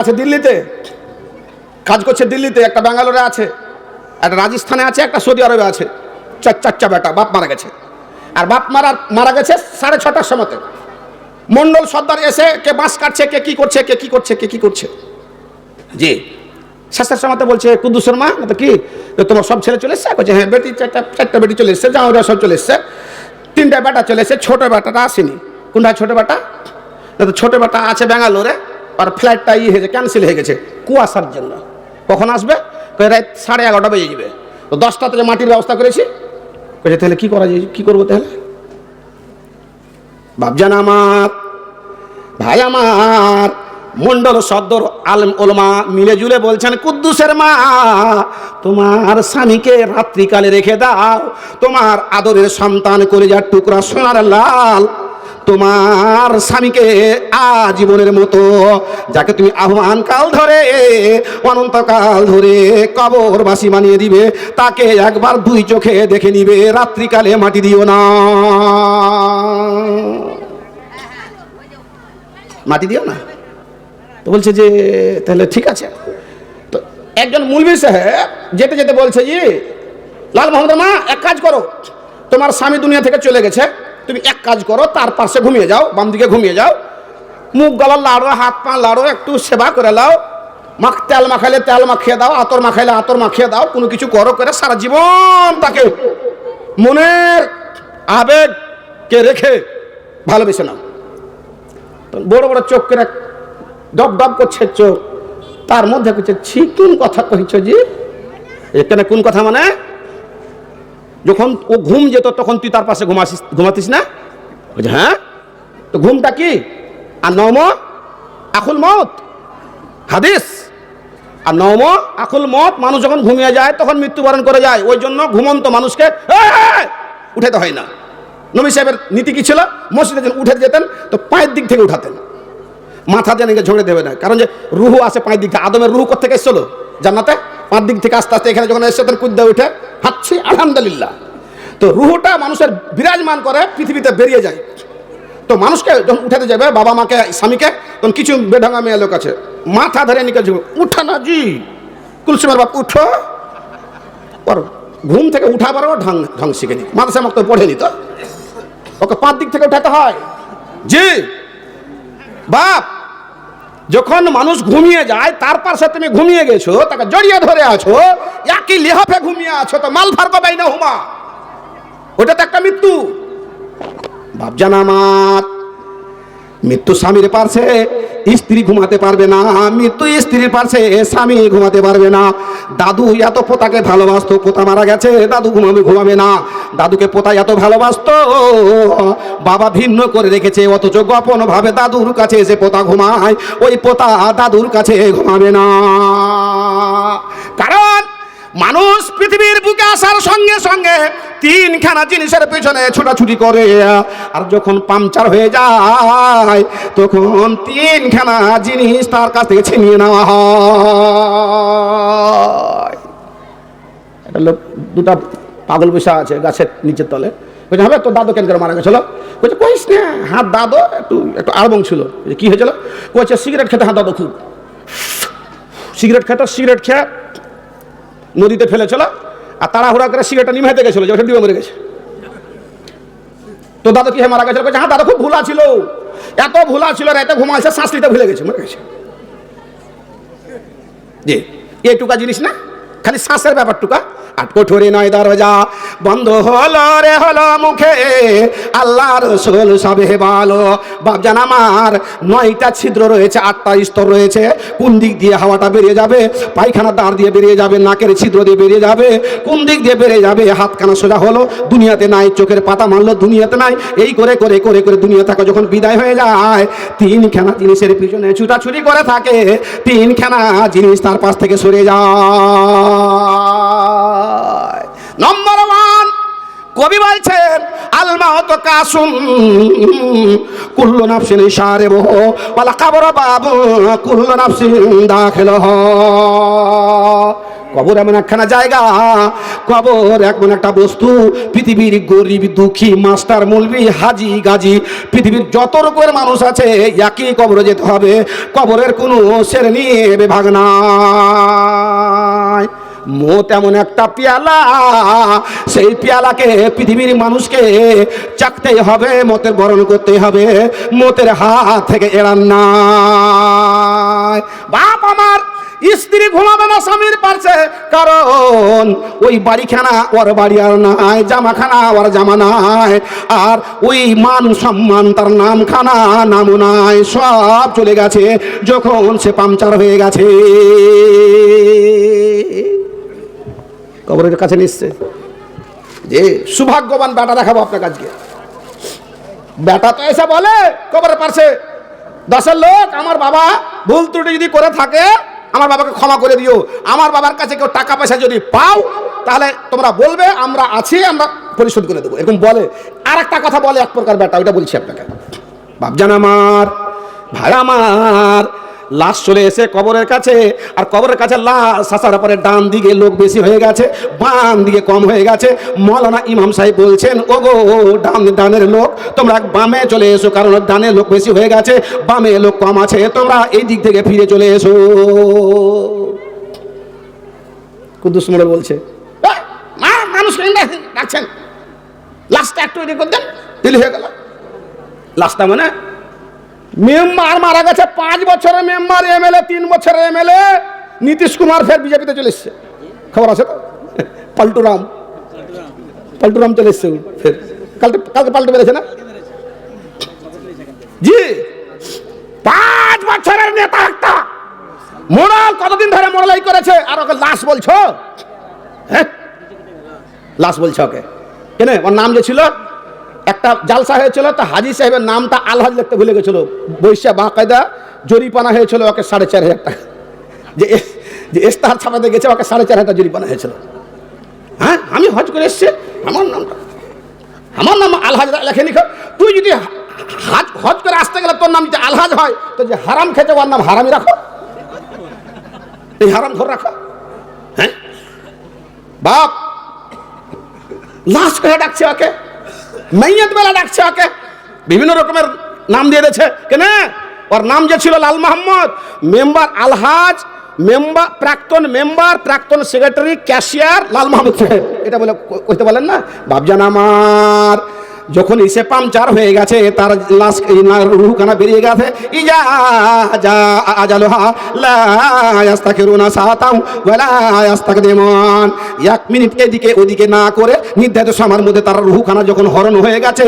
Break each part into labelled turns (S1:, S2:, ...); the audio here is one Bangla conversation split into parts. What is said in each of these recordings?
S1: আছে দিল্লিতে। কাজ করছে দিল্লিতে, একটা ব্যাঙ্গালোরে আছে, একটা রাজস্থানে আছে, একটা সৌদি আরবে আছে। চার চারটা বেটা, বাপ মারা গেছে। আর বাপ মারা মারা গেছে সাড়ে ছটার সময়তে। মন্ডল সর্দার এসে কে বাঁশ কাটছে, কে কি করছে, কে কি করছে, কে কি করছে। জি। শেষের সময়তে বলছে কুদ্দুসের শর্মা কি? তোমার সব ছেলে চলে এসছে? বলছে হ্যাঁ বেটি, চারটা চারটা বেটি চলে এসছে ওরা সব চলে এসছে। তিনটা বেটা চলে এসছে, ছোটো বেটাটা আসেনি। কোনটা ছোটো বেটা? ছোটো বেটা আছে ব্যাঙ্গালোরে আর ফ্লাইটটা ই হয়েছে ক্যান্সেল হয়ে গেছে, কুয়াশার জন্য। কখন আসবে? রাত সাড়ে এগারোটা বেজে যাবে। তো দশটাতে যে মাটির ব্যবস্থা করেছি বলছে তাহলে কী করা যায়, কী করব তাহলে? বাবজান আমার, ভাই আমার মন্ডল সদ্দর আলম ওলমা মিলে জুলে বলছেন, কুদ্দুসের মা, তোমার স্বামীকে রাত্রিকালে রেখে দাও। তোমার আদরের সন্তান করে যার টুকরা সোনার লাল তোমার স্বামীকে আজীবনের মতো, যাকে তুমি আহ্বান কাল ধরে, অনন্তকাল ধরে কবরবাসী মানিয়ে দিবে, তাকে একবার দুই চোখে দেখে নিবে, রাত্রিকালে মাটি দিও না। মাটি দিও না? তো বলছে যে, তাহলে ঠিক আছে। তো একজন মুলবি সাহেব যেতে যেতে বলছে যে লাল মোহাম্মদ মা, এক কাজ করো। তোমার স্বামী দুনিয়া থেকে চলে গেছে তুমি এক কাজ করো, তার পাশে ঘুমিয়ে যাও, বাম দিকে ঘুমিয়ে যাও। মুখ গলার লাড়ো, হাত পা লাড়ো, একটু সেবা করে লাও। মাখ তেল মাখাইলে তেল মাখিয়ে দাও, আতর মাখাইলে আতর মাখিয়ে দাও, কোনো কিছু করো, করে সারা জীবন তাকে মনের আবেগকে রেখে ভালোবেসে নাও। বড় বড় চোখ করে ডব ডব করছে চোখ, তার মধ্যে কিছু ছি কোন কথা কইছ জি। এখানে কোন কথা মানে? যখন ও ঘুম যেত, তখন তুই তার পাশে ঘুমাসিস ঘুমাতিস না? হ্যাঁ? তো ঘুমটা কি? আর নম আখুল মত? হাদিস। আর নম আকুল মত, মানুষ যখন ঘুমিয়ে যায়, তখন মৃত্যুবরণ করে যায়। ওই জন্য ঘুমন্ত মানুষকে! উঠাতে হয় না। নবী সাহেবের নীতি কি ছিল? মসজিদে যখন উঠে যেতেন, তো পায়ের দিক থেকে উঠাতেন। মাথা যেন ঝরে দেবে না। কারণ যে রুহু আছে পায়ের দিক থেকে আদমের রুহু থেকে এসেছিল? জান্নাতে? পাঁচ দিক থেকে আস্তে আস্তে এখানে যখন এসে তখন কুদ্দা উঠে হাঁটছি আলহামদুলিল্লাহ। তো রুহুটা মানুষের বিরাজমান করে, পৃথিবীতে বেরিয়ে যায়। তো মানুষকে যখন উঠাতে যাবে, বাবা মাকে, স্বামীকে, তখন কিছু বেঢাঙ্গা মেয়ে লোক আছে। মাথা ধরে নিকে উঠা না জি। কুলসুমের বাপ, উঠো। ঘুম থেকে উঠাবারও ঢং ঢং শিখে নি। মাদ্রাসা মক্ত পড়েনি তো? ওকে পাঁচ দিক থেকে উঠাতে হয়। জি। বাপ যখন মানুষ ঘুমিয়ে যায়, তার পাশে তুমি ঘুমিয়ে গেছো, তাকে জড়িয়ে ধরে আছো, একই লেহাফে ঘুমিয়ে আছো, তো মাল ফার্ক বাই না হুমা ওটা তো একটা মৃত্যু। ভাবজান আমার, মৃত্যু স্বামীর পারছে স্ত্রী ঘুমাতে পারবে না, মৃত্যু স্ত্রীর পারছে স্বামী ঘুমাতে পারবে না। দাদু এত পোতাকে ভালোবাসতো, পোতা মারা গেছে, দাদু ঘুমাবে ঘুমাবে না। দাদুকে পোতা এত ভালোবাসতো, বাবা ভিন্ন করে রেখেছে, অথচ গোপন ভাবে দাদুর কাছে এসে পোতা ঘুমায়, ওই পোতা দাদুর কাছে ঘুমাবে না। কারণ মানুষ পৃথিবীর বুকে আসার সঙ্গে সঙ্গে তিনখানা জিনিসের পেছনে ছোটাছুটি করে, আর যখন পাংচার হয়ে যায়, তখন তিনখানা জিনিস তার কাছ থেকে ছিনিয়ে নেওয়া হয়। লোক দুটা পাগল বসে আছে গাছের নিচের তলে। বলছে, হবে? তোর দাদু কেন করে মারা গেছিল বলছে, কইস না, হাত দাদু একটু একটু আড়বং ছিল। কি হয়েছিল? কইছে, সিগারেট খেতে হাত দাদু খুব। সিগারেট খেতে, সিগারেট খেয়ে নদীতে ফেলেছিল আর তাড়াহুড়া করে সিগারেটটা নিভাইতে গেছিল, যে ডিবে মরে গেছে। তো দাদু কি মারা গেছিল? হ্যাঁ দাদু খুব ভুলা ছিল। এত ভুলা ছিল, রাতে ঘুমাইছে শ্বাস নিতে ভুলে গেছে, মরে গেছে। জি, এইটুকা জিনিস না, খালি শ্বাসের ব্যাপারটুকা। আর কঠোরে নয় দরজা। বন্ধ হলো রে, হলো মুখে। আল্লাহ রসুল সবে ভালো বাবজান আমার, নয়টা ছিদ্র রয়েছে, আটটা স্তর রয়েছে। কোন দিক দিয়ে হাওয়াটা বেরিয়ে যাবে? পায়খানা দাঁড় দিয়ে বেরিয়ে যাবে, নাকের ছিদ্র দিয়ে বেরিয়ে যাবে। কোন দিক দিয়ে বেরিয়ে যাবে? হাতখানা সোজা হলো, দুনিয়াতে নাই, চোখের পাতা মারলো, দুনিয়াতে নাই। এই করে করে করে করে দুনিয়া থাকা যখন বিদায় হয়ে যায়, তিনখানা জিনিসের পিছনে ছুটাছুটি করে থাকে। তিনখানা জিনিস তার পাশ থেকে সরে যায়। নম্বর ওয়ান কবি বলছেন আলমা তো কাসুম, কুল্লু নাফসিন বহ ওয়ালা কাবর বাবু, কুল্লু নাফসিন দাখিল কবর এমন একখানা জায়গা, কবর এমন একটা বস্তু, পৃথিবীর গরিব, দুঃখী, মাস্টার, মৌলবি, হাজি, গাজি, পৃথিবীর যত রকমের মানুষ আছে, একই কবরে যেতে হবে। কবরের কোনো শ্রেণি বিভাগ নাই। মত এমন একটা পেয়ালা। সেই পেয়ালাকে পৃথিবীর মানুষকে চাকতেই হবে, মতের বরণ করতে হবে। মতের হাত থেকে এড়ান নাই। বাপ আমার, স্ত্রী ঘুমাবে না, স্বামীর পারছে। কারণ ওই বাড়িখানা ওর বাড়ি আর নাই, জামাখানা ওর জামা নাই। আর ওই মান সম্মান, তার নামখানা, নামও নাই। সব চলে গেছে, যখন সে পাংচার হয়ে গেছে। কবরের কাছে নিচ্ছে। যে সুভাগ্যবান বেটা দেখাবো আপনার কাছকে বেটা তো এসে বলে, কবরের পাশে, দশের লোক, আমার বাবা ভুল ত্রুটি যদি করে থাকে, আমার বাবাকে ক্ষমা করে দিও। আমার বাবার কাছে কেউ টাকা পয়সা যদি পাও, তাহলে তোমরা বলবে, আমরা আছি, আমরা পরিশোধ করে দেবো। এরকম বলে। আর একটা কথা বলে এক প্রকার বেটা, ওইটা বলছি আপনাকে। বাপজান আমার, ভাই আমার লাশ চলে এসে কবরের কাছে আর কবরের কাছে লাশ আসার পরে ডান দিকে লোক বেশি হয়ে গেছে বাম দিকে কম হয়ে গেছে। মৌলানা ইমাম সাহেব বলছেন ও গো ডান ডানের লোক তোমরা বামে চলে এসো কারণ ডানের লোক বেশি হয়ে গেছে বামে লোক কম আছে তোমরা এই দিক থেকে ফিরে চলে এসো। কুদ্দুস মোড়ে বলছে "এই, মা মানুষকে ডাক- ডাকছেন। লাশটা একটু করতেন দিলি হয়ে গেল। লাশটা মানে মেম্বার মারা গেছে, পাঁচ বছরের মেম্বার, এমএলএ, তিন বছরের এমএলএ। নীতিশ কুমার ফের বিজেপিতে চলে এসছে। খবর আছে তো? পাল্টুরাম পাল্টুরাম চলে এসছে ফের। কালকে কালকে পাল্টু বেড়েছে না? জি। পাঁচ বছরের নেতা একটা। মোড়াল কতদিন ধরে মোড়ালাই করেছে? আর ওকে লাশ বলছো? হ্যাঁ? লাশ বলছে ওকে। কেন? ওর নাম যে ছিল? একটা জালসা হয়েছিল, তো হাজি সাহেবের নামটা আলহাজ লিখতে ভুলে গেছিল। বৈশা বাকায়দা জরিপানা হয়েছিল, ওকে সাড়ে চার হাজার টাকা। যে ইস্তাহার ছাপাতে গেছে, ওকে সাড়ে চার হাজার জরিপানা হয়েছিল। হ্যাঁ আমি হজ করে এসছি, আমার নামটা। আমার নাম আলহাজ লেখে খো। তুই যদি হাজ হজ করে আসতে গেলে তোর নাম যদি আলহাজ হয়, তো যে হারাম খেতে ওর নাম হারামি রাখো। এই হারাম ঘর রাখো। হ্যাঁ? বাপ, লাশ করে ডাকছে ওকে? মাইয়াত বেলা ডাকছে ওকে। বিভিন্ন রকমের নাম দিয়ে দিয়েছে। কেন? ওর নাম যে ছিল লাল মোহাম্মদ মেম্বার আলহাজ মেম্বার প্রাক্তন মেম্বার, প্রাক্তন সেক্রেটারি, ক্যাশিয়ার লাল মাহমুদ এটা বলে ক- কইতে বলেন না? বাবজান আমার। যখন এসে পাংচার হয়ে গেছে, তার লাশ রুহখানা বেরিয়ে গেছে। ইজা যা আজালুহা, লা ইয়াস্তাখিরুনা সাতাও ওয়ালা ইয়াস্তাকদিমুন। এক মিনিট এদিকে ওদিকে না করে নির্ধারিত সময়ের মধ্যে তার রুহখানা যখন হরণ হয়ে গেছে,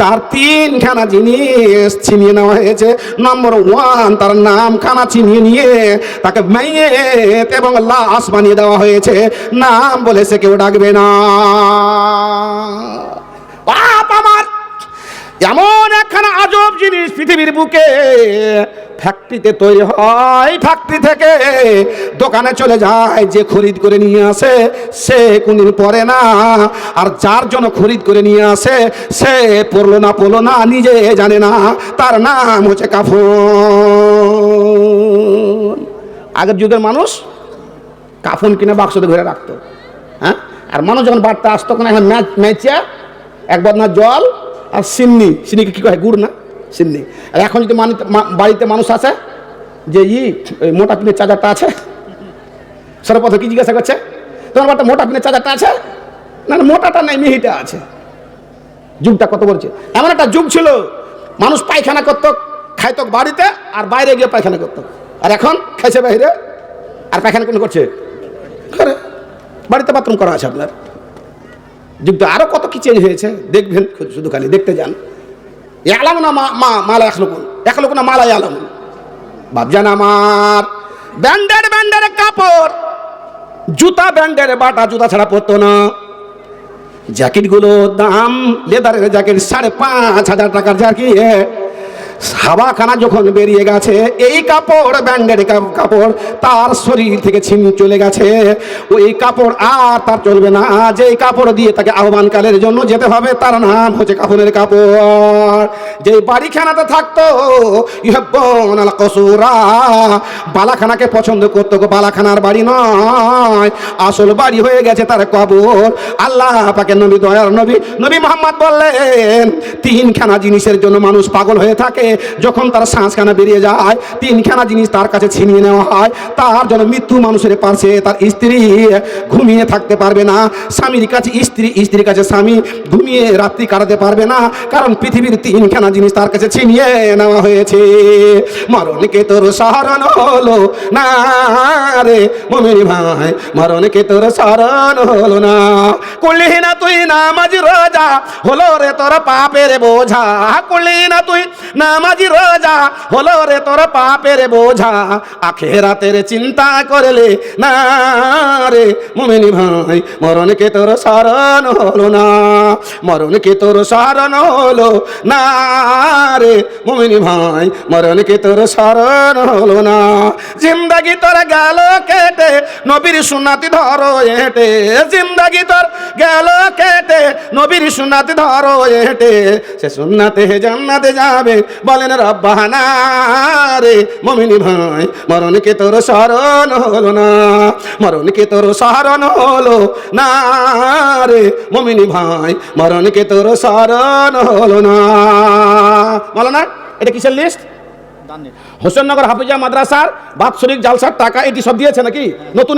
S1: তার তিনখানা জিনিস ছিনিয়ে নেওয়া হয়েছে। নম্বর ওয়ান তার নামখানা ছিনিয়ে নিয়ে তাকে মেয়েত এবং লাশ বানিয়ে দেওয়া হয়েছে। নাম বলে সে কেউ ডাকবে না বাপ আমার এমন একখানা আজব জিনিস পৃথিবীর বুকে ফ্যাক্টরিতে তৈরি হয়। ফ্যাক্টরি থেকে দোকানে চলে যায়, যে খরিদ করে নিয়ে আসে, সে কোনদিন পরে না। আর যার জন্য খরিদ করে নিয়ে আসে, সে পড়ল না পড়ল না, নিজে জানে না, তার নাম হচ্ছে কাফন। আগের যুগের মানুষ কাফন কিনে বাক্সতে ঘুরে রাখতো। হ্যাঁ? আর মানুষ যখন বাড়তে আসতো, তখন এখন ম্যাচ ম্যাচে এক বদনা জল আর সিন্নি। সিন্নিকে কী কয়? গুড় না? সিন্নি। আর এখন যদি বাড়িতে মানুষ আসে যে, ই ওই মোটা পিনের চার্জারটা আছে? সর্বপ্রথম কি জিজ্ঞাসা করছে? তোমার বাড়িতে মোটা পিনের চার্জারটা আছে? না না, মোটাটা নাই, মিহিটা আছে। যুগটা কত বলছে? এমন একটা যুগ ছিল, মানুষ পায়খানা করতো, খাইতো বাড়িতে আর বাইরে গিয়ে পায়খানা করতো। আর এখন খাইছে বাইরে আর পায়খানা কোন করছে? করে বাড়িতে বাথরুম করা আছে আপনার। যুগটা আরও কত কি চেঞ্জ হয়েছে, দেখবেন, শুধু খালি দেখতে যান। এলাম না মা, মালা এক লোকুন এক লোক না মালা এলাম ভাবজান আমার, ব্যান্ডের ব্যান্ডের কাপড়, জুতা ব্যান্ডের বাটা, জুতা ছাড়া পরতো না। জ্যাকেটগুলো দাম, লেদারের জ্যাকেট সাড়ে পাঁচ হাজার টাকার জ্যাকেট। হাওয়াখানা যখন বেরিয়ে গেছে, এই কাপড় ব্যান্ডেড কাপড় তার শরীর থেকে ছিন চলে গেছে। ওই কাপড় আর তার চলবে না। যে কাপড় দিয়ে তাকে আহ্বানকালের জন্য যেতে হবে, তার নাম হচ্ছে কাপড়ের কাপড়। যে বাড়িখানাতে থাকতো কসুরা, বালাখানাকে পছন্দ করতো বালাখানার বাড়ি নয়, আসল বাড়ি হয়ে গেছে তার কবর। আল্লাহ পাকে নবী, দয়ার নবী নবী মোহাম্মদ বললেন, তিনখানা জিনিসের জন্য মানুষ পাগল হয়ে থাকে। যখন তার শ্বাসখানা বেরিয়ে যায়, তিনখানা জিনিস তার কাছে ছিনিয়ে নেওয়া হয়। তার জন্য মৃত্যু মানুষের পাশে তার স্ত্রী ঘুমিয়ে থাকতে পারবে না। স্বামীর কাছে স্ত্রী, স্ত্রীর কাছে স্বামী ঘুমিয়ে রাত্রি কাটাতে পারবে না। কারণ পৃথিবীর তিনখানা জিনিস তার কাছে ছিনিয়ে নেওয়া হয়েছে। মরণকে তোর স্মরণ হলো না রে মমিনী ভাই? মরণকে তোর স্মরণ হলো না? করলি না তুই নামাজ রোজা হলো রে তোর পাপের বোঝা। করলি না তুই নামাজি রোজা হলো রে তোর পাপের বোঝা। আখেরাতের চিন্তা করলে না রে মুমিনি ভাই, মরণকে তোর স্মরণ হলো না। মরণকে তোর স্মরণ হলো না রে মুমিনি ভাই, মরণকে তোর স্মরণ হলো না। জিন্দাগি তোর গেল কেটে, নবীর সুনাতি ধরো এটে। জিন্দাগি তোর গেল কেটে, নবীর সুনাতি ধরো এটে। সে সুন্নাতে জান্নাতে যাবে বলেন রব্বানা রে মমিনী ভাই মরণকে তোর স্মরণ হলো না? মরণকে তোর স্মরণ হলো না রে মমিনী ভাই মরণকে তোর স্মরণ হলো না? বলো না এটা কিসের লিস্ট হোসেননগর হাফিজা মাদ্রাসার বাৎসরিক জালসার টাকা এটি সব দিয়েছে নাকি? নতুন